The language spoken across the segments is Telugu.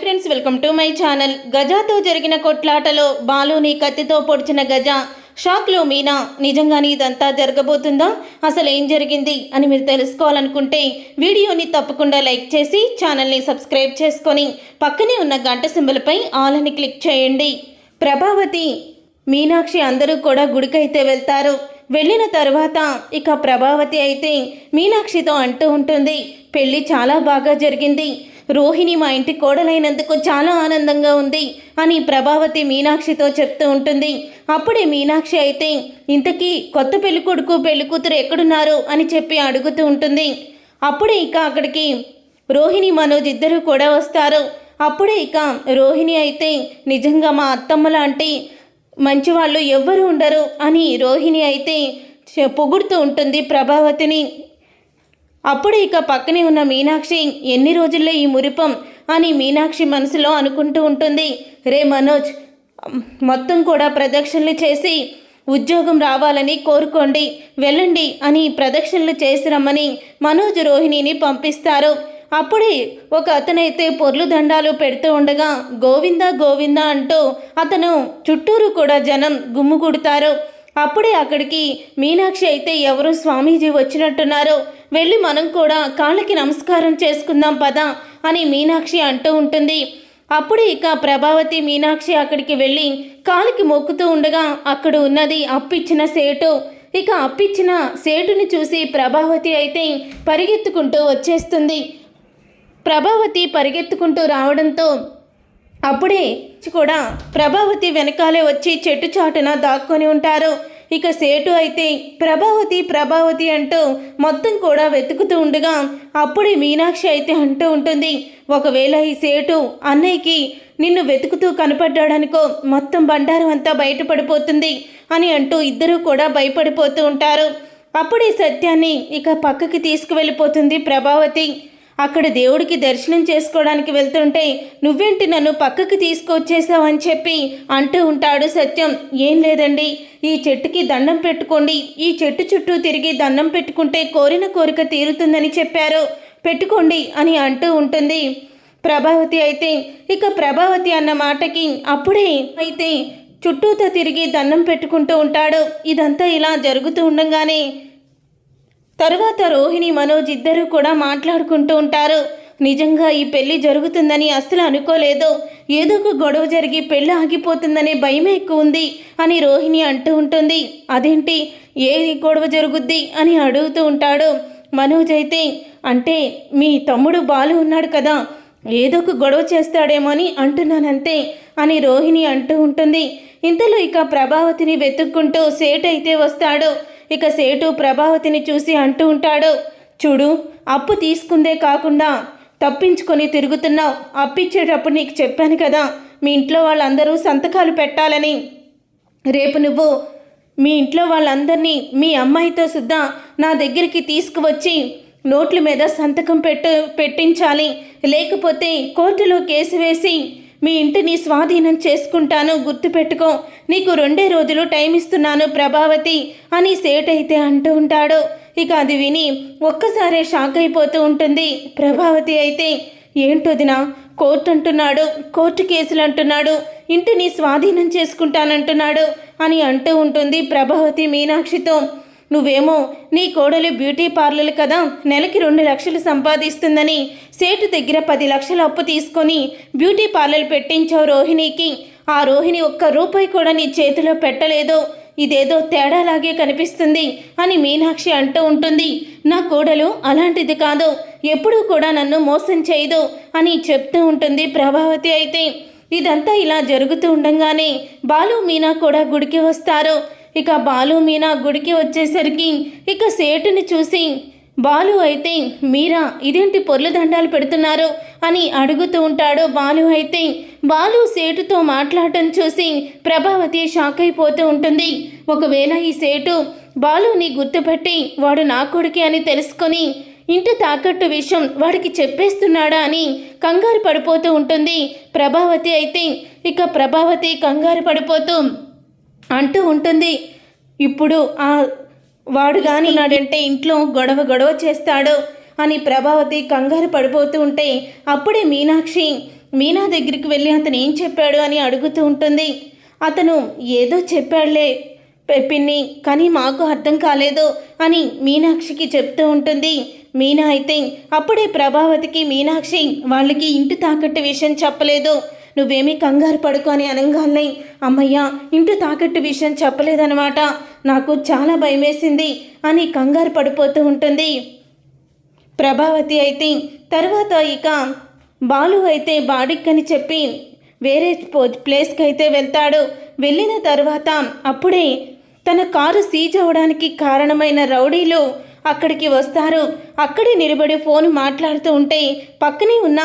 Friends welcome to my channel గజాతో జరిగిన కొట్లాటలో బాలుని కత్తితో పొడిచిన గజ షాక్లో మీనా. నిజంగానే ఇదంతా జరగబోతుందా? అసలు ఏం జరిగింది అని మీరు తెలుసుకోవాలనుకుంటే వీడియోని తప్పకుండా లైక్ చేసి ఛానల్ని సబ్స్క్రైబ్ చేసుకొని పక్కనే ఉన్న గంట సింబల్పై ఆల్ అని క్లిక్ చేయండి. ప్రభావతి మీనాక్షి అందరూ కూడా గుడికైతే వెళ్తారు. వెళ్ళిన తర్వాత ఇక ప్రభావతి అయితే మీనాక్షితో అంటూ ఉంటుంది పెళ్ళి చాలా బాగా జరిగింది. రోహిణి మా ఇంటి కోడలైనందుకు చాలా ఆనందంగా ఉంది అని ప్రభావతి మీనాక్షితో చెప్తూ ఉంటుంది. అప్పుడే మీనాక్షి అయితే ఇంతకీ కొత్త పెళ్ళికొడుకు పెళ్ళికూతురు ఎక్కడున్నారు? అని చెప్పి అడుగుతూ ఉంటుంది. అప్పుడే ఇక అక్కడికి రోహిణి మనోజ్ ఇద్దరు కూడా వస్తారు. అప్పుడే ఇక రోహిణి అయితే నిజంగా మా అత్తమ్మ లాంటి మంచివాళ్ళు ఎవ్వరూ ఉండరు అని రోహిణి అయితే పొగుడుతూ ఉంటుంది ప్రభావతిని. అప్పుడు ఇక పక్కనే ఉన్న మీనాక్షి ఎన్ని రోజుల్లో ఈ మురిపం? అని మీనాక్షి మనసులో అనుకుంటూ ఉంటుంది. రే మనోజ్ మొత్తం కూడా ప్రదక్షిణలు చేసి ఉద్యోగం రావాలని కోరుకోండి వెళ్ళండి అని ప్రదక్షిణలు చేసి రమ్మని మనోజ్ రోహిణిని పంపిస్తారు. అప్పుడే ఒక అతనైతే పొర్లు దండాలు పెడుతూ ఉండగా గోవింద గోవింద అంటూ అతను చుట్టూరు కూడా జనం గుమ్ముగూడుతారు అప్పుడే అక్కడికి మీనాక్షి అయితే ఎవరు స్వామీజీ వచ్చినట్టున్నారు. వెళ్ళి మనం కూడా కాళ్ళకి నమస్కారం చేసుకుందాం పదా అని మీనాక్షి అంటూ ఉంటుంది. అప్పుడు ఇక ప్రభావతి మీనాక్షి అక్కడికి వెళ్ళి కాలికి మొక్కుతూ ఉండగా అక్కడ ఉన్నది అప్పిచ్చిన సేటు. ఇక అప్పిచ్చిన సేటుని చూసి ప్రభావతి అయితే పరిగెత్తుకుంటూ వచ్చేస్తుంది. ప్రభావతి పరిగెత్తుకుంటూ రావడంతో అప్పుడే కూడా ప్రభావతి వెనకాలే వచ్చి చెట్టు చాటున దాక్కొని ఉంటారు. ఇక సేటు అయితే ప్రభావతి ప్రభావతి అంటూ మొత్తం కూడా వెతుకుతూ ఉండగా అప్పుడే మీనాక్షి అయితే అంటూ ఉంటుంది. ఒకవేళ ఈ సేటు అన్నయ్యకి నిన్ను వెతుకుతూ కనపడ్డాడనుకో మొత్తం బండారం అంతా బయటపడిపోతుంది అని అంటూ ఇద్దరూ కూడా భయపడిపోతూ ఉంటారు. అప్పుడే సత్యాన్ని ఇక పక్కకి తీసుకువెళ్ళిపోతుంది ప్రభావతి. అక్కడ దేవుడికి దర్శనం చేసుకోవడానికి వెళ్తుంటే నువ్వేంటి నన్ను పక్కకి తీసుకొచ్చేసావని చెప్పి అంటూ ఉంటాడు సత్యం. ఏం లేదండి. ఈ చెట్టుకి దండం పెట్టుకోండి. ఈ చెట్టు చుట్టూ తిరిగి దండం పెట్టుకుంటే కోరిన కోరిక తీరుతుందని చెప్పారు. పెట్టుకోండి అని అంటూ ఉంటుంది ప్రభావతి అయితే. ఇక ప్రభావతి అన్న మాటకి అప్పుడే అయితే చుట్టూతో తిరిగి దండం పెట్టుకుంటూ ఉంటాడు. ఇదంతా ఇలా జరుగుతూ ఉండగానే తరువాత రోహిణి మనోజ్ ఇద్దరు కూడా మాట్లాడుకుంటూ ఉంటారు. నిజంగా ఈ పెళ్ళి జరుగుతుందని అస్సలు అనుకోలేదు. ఏదో ఒక గొడవ జరిగి పెళ్ళి ఆగిపోతుందనే భయమే ఎక్కువ ఉంది అని రోహిణి అంటూ ఉంటుంది. అదేంటి? ఏ గొడవ జరుగుద్ది? అని అడుగుతూ ఉంటాడు మనోజ్ అయితే. అంటే మీ తమ్ముడు బాలు ఉన్నాడు కదా ఏదో ఒక గొడవ చేస్తాడేమో అని అంటున్నానంతే అని రోహిణి అంటూ ఉంటుంది. ఇంతలో ఇక ప్రభావతిని వెతుక్కుంటూ సేట్ అయితే వస్తాడు. ఇక సేటు ప్రభావతిని చూసి అంటూ ఉంటాడు. చూడు అప్పు తీసుకుందే కాకుండా తప్పించుకొని తిరుగుతున్నావు. అప్పిచ్చేటప్పుడు నీకు చెప్పాను కదా మీ ఇంట్లో వాళ్ళందరూ సంతకాలు పెట్టాలని. రేపు నువ్వు మీ ఇంట్లో వాళ్ళందరినీ మీ అమ్మాయితో సుద్ధా నా దగ్గరికి తీసుకువచ్చి నోట్ల మీద సంతకం పెట్ట పెట్టించాలి. లేకపోతే కోర్టులో కేసు వేసి మీ ఇంటిని స్వాధీనం చేసుకుంటాను గుర్తుపెట్టుకో. నీకు రెండే రోజులు టైం ఇస్తున్నాను ప్రభావతి అని సేట్ అయితే అంటూ ఉంటాడు. ఇక అది విని ఒక్కసారే షాక్ అయిపోతూ ఉంటుంది. ప్రభావతి అయితే ఏంటొదినా కోర్టు అంటున్నాడు కోర్టు కేసులు అంటున్నాడు ఇంటిని స్వాధీనం చేసుకుంటానంటున్నాడు అని అంటూ ఉంటుంది ప్రభావతి మీనాక్షితో. నువ్వేమో నీ కోడలు బ్యూటీ పార్లర్ కదా నెలకి రెండు లక్షలు సంపాదిస్తుందని సేటు దగ్గర పది లక్షల అప్పు తీసుకొని బ్యూటీ పార్లర్ పెట్టించావు రోహిణికి. ఆ రోహిణి ఒక్క రూపాయి కూడా నీ చేతిలో పెట్టలేదు. ఇదేదో తేడాలాగే కనిపిస్తుంది అని మీనాక్షి అంటూ ఉంటుంది. నా కోడలు అలాంటిది కాదు ఎప్పుడూ కూడా నన్ను మోసం చేయదు అని చెప్తూ ఉంటుంది ప్రభావతి అయితే. ఇదంతా ఇలా జరుగుతూ ఉండగానే బాలు మీనా కూడా గుడికి వస్తారు. ఇక బాలు మీనా గుడికి వచ్చేసరికి ఇక సేటుని చూసి బాలు అయితే మీరా ఇదేంటి పొర్లు దండాలు పెడుతున్నారు? అని అడుగుతూ ఉంటాడు బాలు అయితే. బాలు సేటుతో మాట్లాడటం చూసి ప్రభావతి షాక్ అయిపోతూ ఉంటుంది. ఒకవేళ ఈ సేటు బాలుని గుర్తుపెట్టి వాడు నా కొడుకే అని తెలుసుకొని ఇంటి తాకట్టు విషయం వాడికి చెప్పేస్తున్నాడా అని కంగారు పడిపోతూ ఉంటుంది. ప్రభావతి అయితే ఇక ప్రభావతి కంగారు పడిపోతూ అంటూ ఉంటుంది. ఇప్పుడు ఆ వాడు కానీ నాడంటే ఇంట్లో గొడవ గొడవ చేస్తాడు అని ప్రభావతి కంగారు పడిపోతూ ఉంటే అప్పుడే మీనాక్షి మీనా దగ్గరికి వెళ్ళి అతను ఏం చెప్పాడు? అని అడుగుతూ ఉంటుంది. అతను ఏదో చెప్పాడులే పె- పిన్ని కానీ మాకు అర్థం కాలేదు అని మీనాక్షికి చెప్తూ ఉంటుంది. మీనా అయితే అప్పుడే ప్రభావతికి మీనాక్షి వాళ్ళకి ఇంటి తాకట్టు విషయం చెప్పలేదు. నువ్వేమీ కంగారు పడుకో అని అనగానే అమ్మయ్య ఇంటి తాకట్టు విషయం చెప్పలేదనమాట నాకు చాలా భయమేసింది అని కంగారు పడిపోతూ ఉంటుంది. ప్రభావతి అయితే తర్వాత ఇక బాలు అయితే బాడిక్కని చెప్పి వేరే ప్లేస్కి అయితే వెళ్తాడు. వెళ్ళిన తర్వాత అప్పుడే తన కారు సీజ్ అవ్వడానికి కారణమైన రౌడీలు అక్కడికి వస్తారు. అక్కడే నిలబడి ఫోన్ మాట్లాడుతూ ఉంటే పక్కనే ఉన్న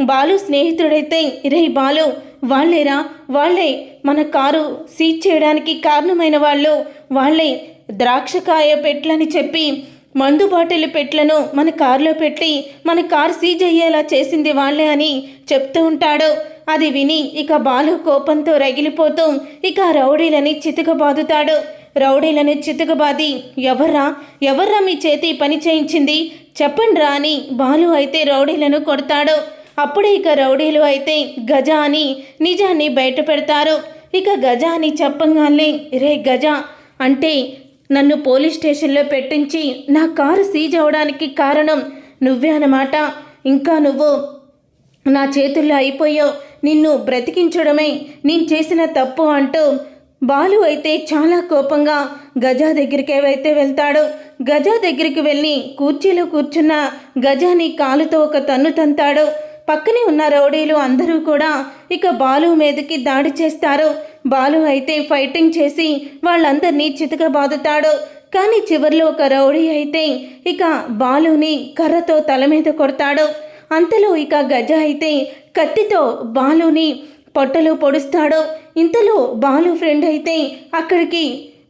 బాలు స్నేహితుడైతే రే బాలు వాళ్ళేరా? వాళ్ళే మన కారు సీజ్ చేయడానికి కారణమైన వాళ్ళు. వాళ్ళే ద్రాక్షకాయ పెట్లని చెప్పి మందు బాటిల్ పెట్లను మన కారులో పెట్టి మన కారు సీజ్ అయ్యేలా చేసింది వాళ్ళే అని చెప్తూ ఉంటాడు. అది విని ఇక బాలు కోపంతో రగిలిపోతూ ఇక రౌడీలని చితకబాదుతాడు. రౌడీలను చితకబాది ఎవర్రా? ఎవర్రా మీ చేతి పని చేయించింది? చెప్పండిరా అని బాలు అయితే రౌడీలను కొడతాడు. అప్పుడే ఇక రౌడీలు అయితే గజ అని నిజాన్ని బయట పెడతారు. ఇక గజ అని చెప్పంగానే రే గజ అంటే నన్ను పోలీస్ స్టేషన్లో పెట్టించి నా కారు సీజ్ అవడానికి కారణం నువ్వే అన్నమాట. ఇంకా నువ్వు నా చేతుల్లో అయిపోయావు నిన్ను బ్రతికించడమే నేను చేసిన తప్పు అంటూ బాలు అయితే చాలా కోపంగా గజా దగ్గరికి అయితే వెళ్తాడు గజా దగ్గరికి వెళ్ళి కుర్చీలో కూర్చున్న గజాని కాలుతో ఒక తన్ను తంతాడు. పక్కనే ఉన్న రౌడీలు అందరూ కూడా ఇక బాలు మీదకి దాడి చేస్తారు. బాలు అయితే ఫైటింగ్ చేసి వాళ్ళందరినీ చితకబాదుతాడు. కానీ చివరిలో ఒక రౌడీ అయితే ఇక బాలుని కర్రతో తల మీద కొడతాడు. అంతలో ఇక గజ అయితే కత్తితో బాలుని పొట్టలు పొడుస్తాడు. ఇంతలో బాలు ఫ్రెండ్ అయితే అక్కడికి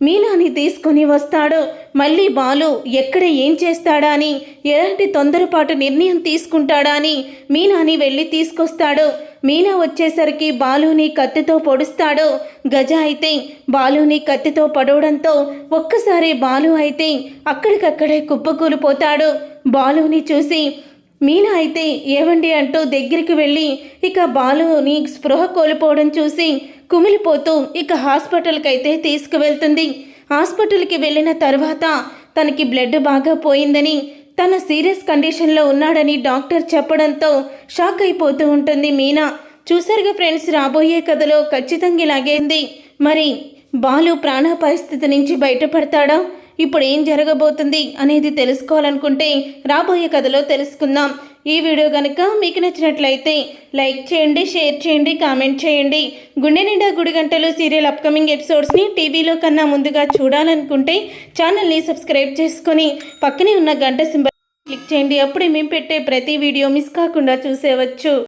మీనాని తీసుకొని వస్తాడు. మళ్ళీ బాలు ఎక్కడ ఏం చేస్తాడా అని ఎలాంటి తొందరపాటు నిర్ణయం తీసుకుంటాడా అని మీనాని వెళ్ళి తీసుకొస్తాడు. మీనా వచ్చేసరికి బాలుని కత్తితో పొడుస్తాడు. గజ అయితే బాలుని కత్తితో పడవడంతో ఒక్కసారి బాలు అయితే అక్కడికక్కడే కుప్పకూలిపోతాడు. బాలుని చూసి మీనా అయితే ఏవండి? అంటూ దగ్గరికి వెళ్ళి ఇక బాలుని స్పృహ కోల్పోవడం చూసి కుమిలిపోతూ ఇక హాస్పిటల్కి అయితే తీసుకువెళ్తుంది. హాస్పిటల్కి వెళ్ళిన తర్వాత తనకి బ్లడ్ బాగా పోయిందని తన సీరియస్ కండిషన్లో ఉన్నాడని డాక్టర్ చెప్పడంతో షాక్ అయిపోతూ ఉంటుంది మీనా. చూసారుగా ఫ్రెండ్స్ రాబోయే కథలో ఖచ్చితంగా ఇలాగేంది మరి బాలు ప్రాణ పరిస్థితి నుంచి బయటపడతాడా? ఇప్పుడు ఏం జరగబోతుంది అనేది తెలుసుకోవాలనుకుంటే రాబోయే కథలో తెలుసుకుందాం. ఈ వీడియో కనుక మీకు నచ్చినట్లయితే లైక్ చేయండి షేర్ చేయండి కామెంట్ చేయండి. గుండె నిండా గుడి గంటలు సీరియల్ అప్కమింగ్ ఎపిసోడ్స్ని టీవీలో కన్నా ముందుగా చూడాలనుకుంటే ఛానల్ని సబ్స్క్రైబ్ చేసుకొని పక్కనే ఉన్న గంట సింబల్ క్లిక్ చేయండి. అప్పుడే మేము పెట్టే ప్రతి వీడియో మిస్ కాకుండా చూసేవచ్చు.